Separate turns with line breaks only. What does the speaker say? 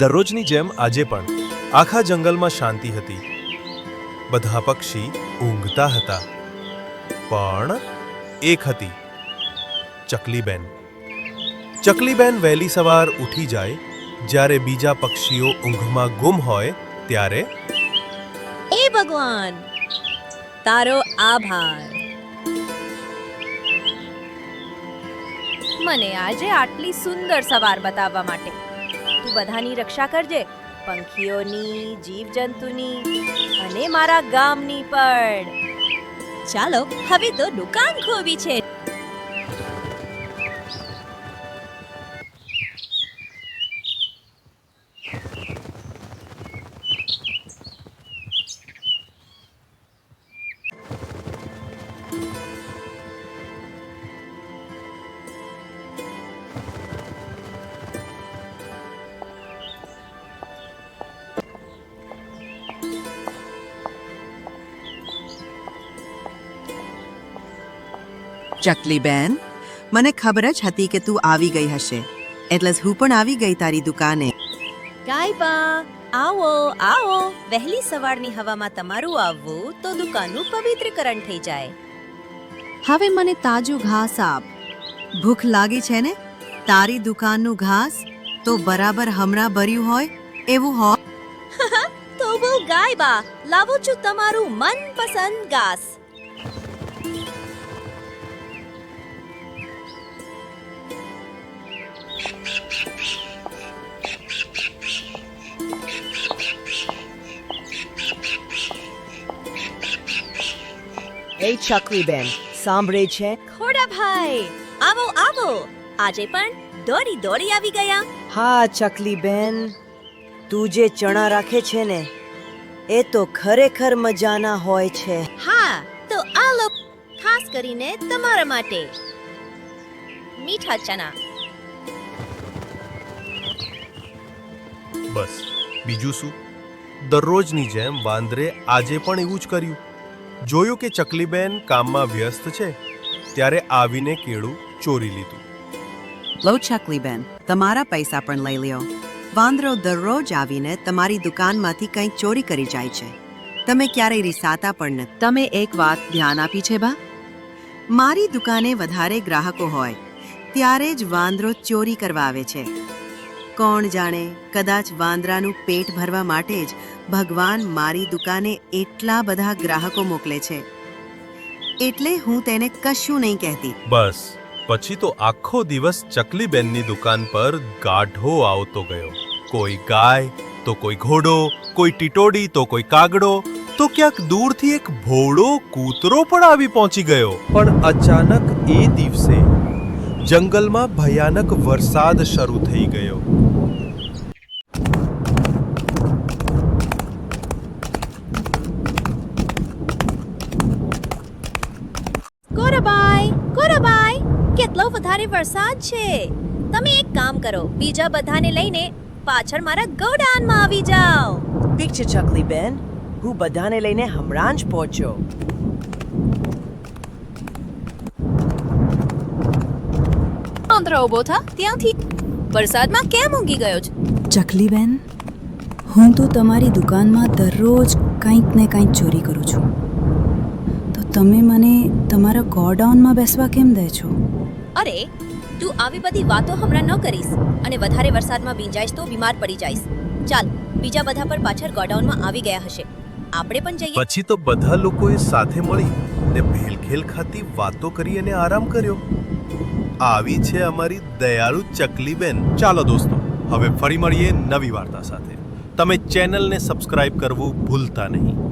દરરોજની જેમ આજે પણ આખા જંગલમાં શાંતિ હતી. બધા પક્ષી ઊંઘતા હતા. પણ એક હતી. ચકલીબેન. ચકલીબેન વહેલી સવાર ઉઠી જાય, જ્યારે બીજા પક્ષીઓ ઊંઘમાં ગુમ હોય ત્યારે
એ ભગવાન! તારો આભાર. મને આજે આટલી સુંદર સવાર બતાવવા માટે બધાની રક્ષા કરજે, પંખીઓની, જીવજંતુની અને મારા ગામની પણ. ચાલો, હવે તો દુકાન ખોવી છે.
ચકલી બેન મને ખબર જ હતી કે તું આવી ગઈ હશે. એટલે હું પણ આવી ગઈ તારી દુકાને.
ગાયબા આવો આવો. વહેલી સવારની હવામાં તમારું આવવું તો દુકાનનું પવિત્રીકરણ થઈ જાય.
હવે મને તાજું ઘાસ આપ. ભૂખ લાગી છે ને? તારી દુકાનનું ઘાસ તો બરાબર હમણાં ભર્યું હોય એવું હોય
તો બહુ ગાયબા લાવું છું તમારું મનપસંદ ઘાસ.
એ ચકલી બેન. સાંભળે છે?
ખોડા ભાઈ આવો આવો. આજે પણ દોડી દોડી આવી ગયા.
હા ચકલી બેન. તું જે ચણા રાખે છે ને એ તો ખરેખર મજાના હોય છે.
હા તો આ લો ખાસ કરીને તમારા માટે. મીઠા ચણા.
બસ બીજું શું? દરરોજની જેમ વાંદરે આજે પણ એવું જ કર્યું. જોયું કે ચકલીબેન કામમાં વ્યસ્ત છે, ત્યારે આવીને કેળું ચોરી લીધું.
લો ચકલીબેન, તમારા પૈસા પણ લઈ લ્યો. વાંદરો દરરોજ આવીને તમારી દુકાનમાંથી કંઈક ચોરી કરી જાય છે. તમે ક્યારેય રિસાતા પણ નથી. તમે એક વાત ધ્યાન આપી છે, બા? મારી દુકાને વધારે ગ્રાહકો હોય, ત્યારે જ વાંદરો ચોરી કરવા આવે છે. કોણ જાણે કદાચ વાંદરાનું પેટ ભરવા માટે જ ભગવાન મારી દુકાને એટલા બધા ગ્રાહકો મોકલે છે. એટલે હું તેને કશું નહીં કહેતી.
બસ પછી તો આખો દિવસ ચકલીબેનની દુકાન પર ગાઢો આવતો ગયો. કોઈ ગાય તો કોઈ ઘોડો કોઈ ટીટોડી તો કોઈ કાગડો તો ક્યાંક દૂરથી એક ભોળો કૂતરો પણ આવી પહોંચી ગયો. પણ અચાનક એ દિવસે જંગલમાં ભયાનક વરસાદ શરૂ થઈ ગયો.
કોરાબાઈ કોરાબાઈ કેટલો વધારે વરસાદ છે? તમે એક કામ કરો બીજા બધાને લઈને પાછળ મારા ગોડાઉનમાં આવી જાઓ.
ઠીક છે ચકલી બેન હું બધાને લઈને હમણાં જ પહોંચ્યો.
આંધળો ઊભો થા? ત્યાંથી વરસાદમાં કેમ ઊંઘી ગયો છે?
ચકલીબેન હું તો તમારી દુકાનમાં દરરોજ કંઈક ને કંઈક ચોરી કરું છું. તો તમે મને તમારા ગોડાઉનમાં બેસવા કેમ દે છો?
અરે તું આવી બધી વાતો હમણાં ન કરીશ અને વધારે વરસાદમાં ભીંજાઈશ તો બીમાર પડી જઈશ. ચાલ બીજા બધા પર પાછળ ગોડાઉનમાં આવી ગયા હશે. આપણે પણ જઈએ.
પછી તો બધા લોકોએ સાથે મળી ને ભેલખેલ ખાતી વાતો કરી અને આરામ કર્યો. આવી છે અમારી દયાળુ ચકલીબેન. ચાલો દોસ્તો, હવે ફરી મળીએ નવી વાર્તા સાથે. તમે ચેનલને સબસ્ક્રાઇબ કરવું ભૂલતા નહીં.